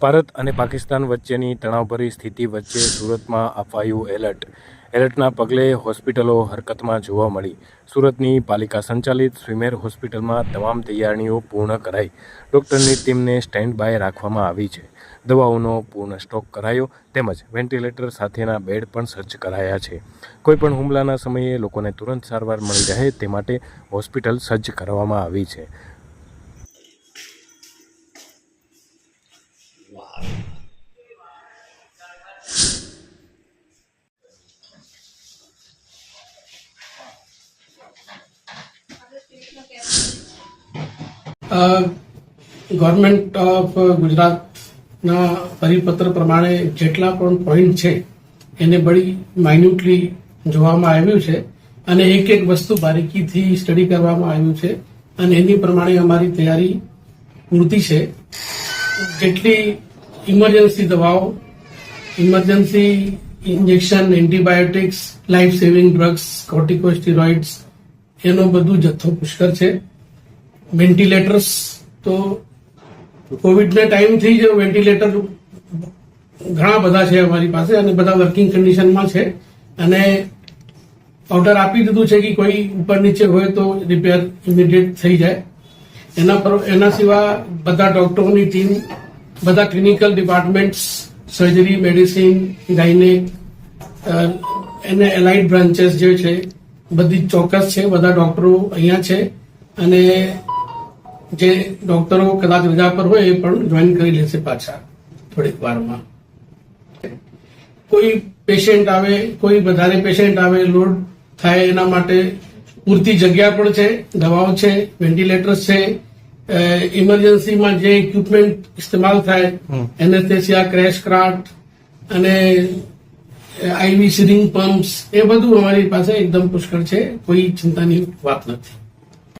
ભારત અને પાકિસ્તાન વચ્ચેની તણાવભરી સ્થિતિ વચ્ચે સુરતમાં અપાયું એલર્ટ. એલર્ટના પગલે હોસ્પિટલો હરકતમાં જોવા મળી. સુરતની પાલિકા સંચાલિત સ્વિમેર હોસ્પિટલમાં તમામ તૈયારીઓ પૂર્ણ કરાઈ. ડૉક્ટરની ટીમને સ્ટેન્ડ બાય રાખવામાં આવી છે. દવાઓનો પૂર્ણ સ્ટોક કરાયો તેમજ વેન્ટિલેટર સાથેના બેડ પણ સજ્જ કરાયા છે. કોઈપણ હુમલાના સમયે લોકોને તુરંત સારવાર મળી રહે તે માટે હોસ્પિટલ સજ્જ કરવામાં આવી છે. ગવર્મેન્ટ ઓફ ગુજરાતના પરિપત્ર પ્રમાણે જેટલા પણ પોઈન્ટ છે, એને બળી માઇન્યુટલી જોવામાં આવ્યું છે અને એક એક વસ્તુ બારીકીથી સ્ટડી કરવામાં આવ્યું છે અને એની પ્રમાણે અમારી તૈયારી પૂરતી છે. જેટલી ઇમરજન્સી દવાઓ emergency injection antibiotics life saving drugs corticosteroids એનો બધું જથ્થો પુષ્કળ છે વેન્ટિલેટર્સ તો કોવિડના ટાઈમથી જ વેન્ટિલેટર ઘણા બધા છે અમારી પાસે અને બધા વર્કિંગ કન્ડિશનમાં છે અને ઓર્ડર આપી દીધું છે કે કોઈ ઉપર નીચે હોય તો રિપેર ઇમિડિયેટ થઈ જાય એના પર એના સિવાય બધા ડોક્ટરોની ટીમ બધા clinical departments surgery medicine gynaec એને એલાઇડ બ્રાન્ચેસ જે છે, બધી ચોક્કસ છે, બધા ડોક્ટરો અહીંયા છે. અને જે ડોક્ટરો કદાચ રજા પર હોય એ પણ જોઈન કરી લેશે પાછા થોડીક વારમાં. કોઈ પેશન્ટ આવે, કોઈ વધારે પેશન્ટ આવે લોડ થાય એના માટે પૂરતી જગ્યા પણ છે, દવાઓ છે વેન્ટિલેટર્સ છે ઇમરજન્સીમાં જે ઇક્વિપમેન્ટ ઇસ્તેમાલ થાય એનેસ્થેસિયા ક્રેશ ક્રાફ્ટ અને આઈવી સિરિંગ પમ્પ્સ એ બધું અમારી પાસે એકદમ પુષ્કળ છે કોઈ ચિંતાની વાત નથી.